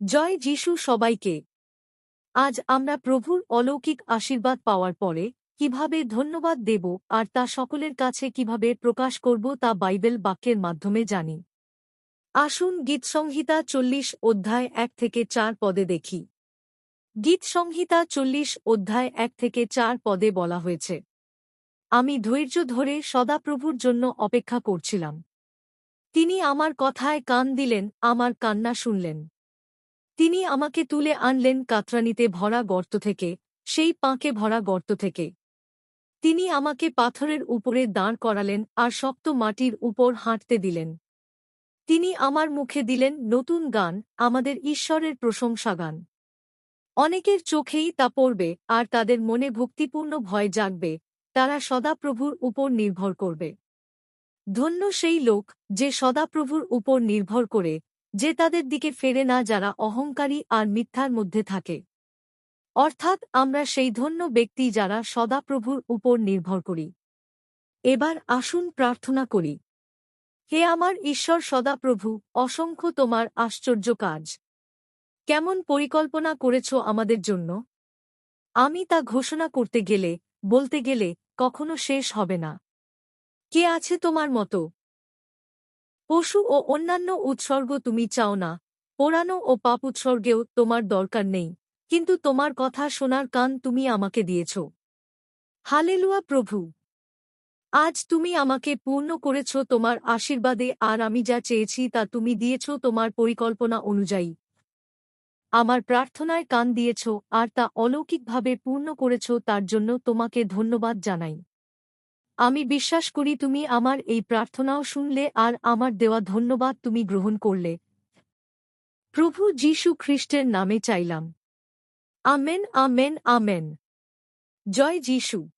জয় যিশু সবাইকে। আজ আমরা প্রভুর অলৌকিক আশীর্বাদ পাওয়ার পরে কীভাবে ধন্যবাদ দেব আর তা সকলের কাছে কীভাবে প্রকাশ করব তা বাইবেল বাক্যের মাধ্যমে জানি। আসুন গীতসংহিতা চল্লিশ অধ্যায় এক থেকে চার পদে দেখি। গীতসংহিতা চল্লিশ অধ্যায় এক থেকে চার পদে বলা হয়েছে, আমি ধৈর্য ধরে সদাপ্রভুর জন্য অপেক্ষা করছিলাম। তিনি আমার কথায় কান দিলেন, আমার কান্না শুনলেন। তিনি আমাকে তুলে আনলেন কাতরানিতে ভরা গর্ত থেকে, সেই পাঁকে ভরা গর্ত থেকে। তিনি আমাকে পাথরের উপরে দাঁড় করালেন আর শক্ত মাটির উপর হাঁটতে দিলেন। তিনি আমার মুখে দিলেন নতুন গান, আমাদের ঈশ্বরের প্রশংসা গান। অনেকের চোখেই তা পড়বে আর তাদের মনে ভক্তিপূর্ণ ভয় জাগবে, তারা সদাপ্রভুর উপর নির্ভর করবে। ধন্য সেই লোক যে সদাপ্রভুর উপর নির্ভর করে যে তাদের দিকে ফেরে না যারা অহংকারী আর মিথ্যার মধ্যে থাকে। অর্থাৎ আমরা সেই ধন্য ব্যক্তি যারা সদাপ্রভুর উপর নির্ভর করি। এবার আসুন প্রার্থনা করি। হে আমার ঈশ্বর সদাপ্রভু, অসংখ্য তোমার আশ্চর্য কাজ। কেমন পরিকল্পনা করেছ আমাদের জন্য? আমি তা ঘোষণা করতে গেলে, বলতে গেলে কখনো শেষ হবে না। কে আছে তোমার মতো? পশু ও অন্যান্য উৎসর্গ তুমি চাও না। পোড়ানো ও পাপ উৎসর্গেও তোমার দরকার নেই। কিন্তু তোমার কথা শোনার কান তুমি আমাকে দিয়েছ। হালেলুয়া প্রভু! আজ তুমি আমাকে পূর্ণ করেছ তোমার আশীর্বাদে আর আমি যা চেয়েছি তা তুমি দিয়েছ তোমার পরিকল্পনা অনুযায়ী। আমার প্রার্থনায় কান দিয়েছ আর তা অলৌকিকভাবে পূর্ণ করেছ তার জন্য তোমাকে ধন্যবাদ জানাই। আমি বিশ্বাস করি তুমি আমার এই প্রার্থনাও শুনলে আর আমার দেওয়া ধন্যবাদ তুমি গ্রহণ করলে। প্রভু যীশু খ্রিস্টের নামে চাইলাম। Amen amen amen. জয় যীশু।